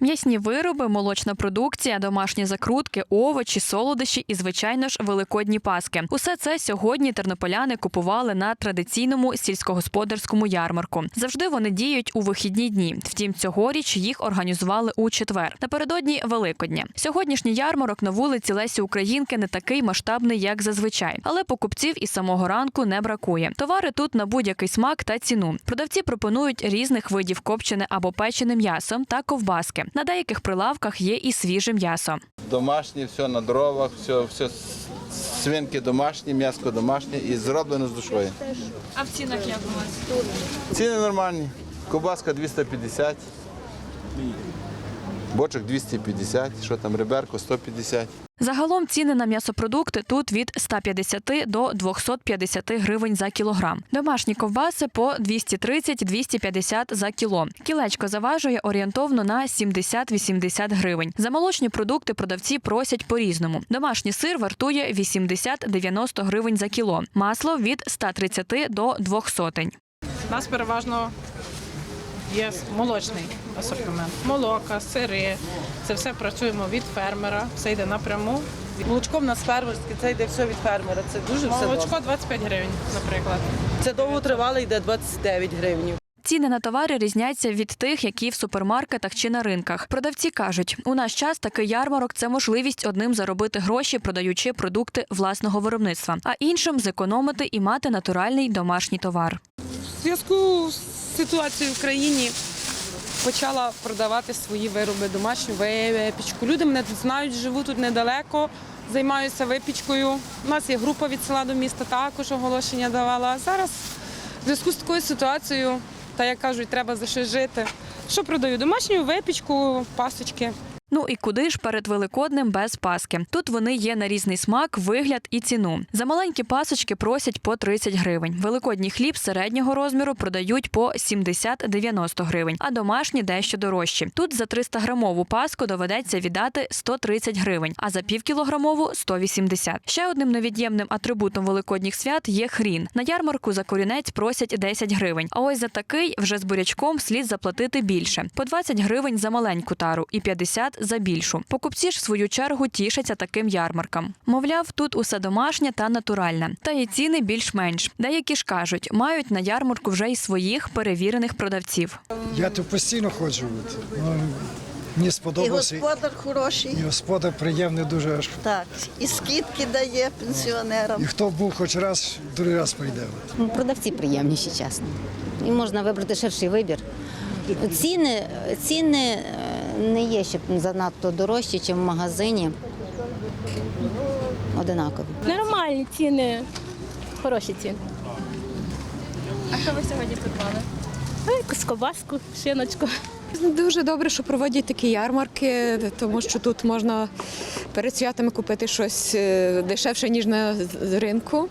М'ясні вироби, молочна продукція, домашні закрутки, овочі, солодощі і, звичайно ж, великодні паски. Усе це сьогодні тернополяни купували на традиційному сільськогосподарському ярмарку. Завжди вони діють у вихідні дні. Втім, цьогоріч їх організували у четвер. Напередодні Великодня. Сьогоднішній ярмарок на вулиці Лесі Українки не такий масштабний, як зазвичай, але покупців із самого ранку не бракує. Товари тут на будь-який смак та ціну. Продавці пропонують різних видів копчене або печене м'ясо та ковбаски. На деяких прилавках є і свіже м'ясо. Домашнє, все на дровах, все, все свинки домашні, м'ясо домашнє і зроблено з душою. А в цінах як у вас? Ціни нормальні. Кубаска 250, бочок 250, що там, реберко 150. Загалом ціни на м'ясопродукти тут від 150 до 250 гривень за кілограм. Домашні ковбаси по 230-250 за кіло. Кілечко заважує орієнтовно на 70-80 гривень. За молочні продукти продавці просять по-різному. Домашній сир вартує 80-90 гривень за кіло. Масло від 130 до 200. У нас переважно є молочний асортимент. Молока, сири. Це все працюємо від фермера, все йде напряму. Молочко в нас фермерське, це йде все від фермера. Це дуже все Молочко добре. 25 гривень, наприклад. Це довго тривало, йде 29 гривень. Ціни на товари різняться від тих, які в супермаркетах чи на ринках. Продавці кажуть, у наш час такий ярмарок це можливість одним заробити гроші, продаючи продукти власного виробництва, а іншим зекономити і мати натуральний домашній товар. В зв'язку з ситуацією в країні почала продавати свої вироби, домашню випічку. Люди мене тут знають, живу тут недалеко, займаюся випічкою. У нас є група від села до міста, також оголошення давала. А зараз в зв'язку з такою ситуацією, та як кажуть, треба за що жити. Що продаю? Домашню випічку, пасочки. Ну і куди ж перед великодним без паски? Тут вони є на різний смак, вигляд і ціну. За маленькі пасочки просять по 30 гривень. Великодній хліб середнього розміру продають по 70-90 гривень, а домашні дещо дорожчі. Тут за 300 грамову паску доведеться віддати 130 гривень, а за півкілограмову 180. Ще одним невід'ємним атрибутом великодніх свят є хрін. На ярмарку за корінець просять 10 гривень. А ось за такий вже з бурячком слід заплатити більше по 20 гривень за маленьку тару і 50 за більшу. Покупці ж в свою чергу тішаться таким ярмаркам. Мовляв, тут усе домашнє та натуральне. Та і ціни більш-менш. Деякі ж кажуть, мають на ярмарку вже й своїх перевірених продавців. Я тут постійно ходжу. Ну, мені І господар хороший, І господар приємний дуже. аж. так, і скидки дає пенсіонерам. І хто був хоч раз, другий раз прийде. Ну, Продавці приємніші, чесно. І можна вибрати ширший вибір. Ціни, ціни не є щоб занадто дорожчі, ніж в магазині. Одинакові. Нормальні ціни, хороші ціни. А що ви сьогодні придбали? Ну, якусь ковбаску, шиночку. Дуже добре, що проводять такі ярмарки, тому що тут можна перед святами купити щось е, дешевше, ніж на ринку.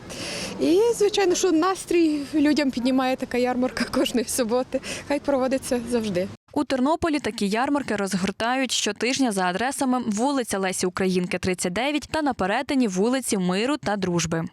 І, звичайно, що настрій людям піднімає така ярмарка кожної суботи. Хай проводиться завжди. У Тернополі такі ярмарки розгортають щотижня за адресами вулиця Лесі Українки, 39 та на перетині вулиці Миру та Дружби.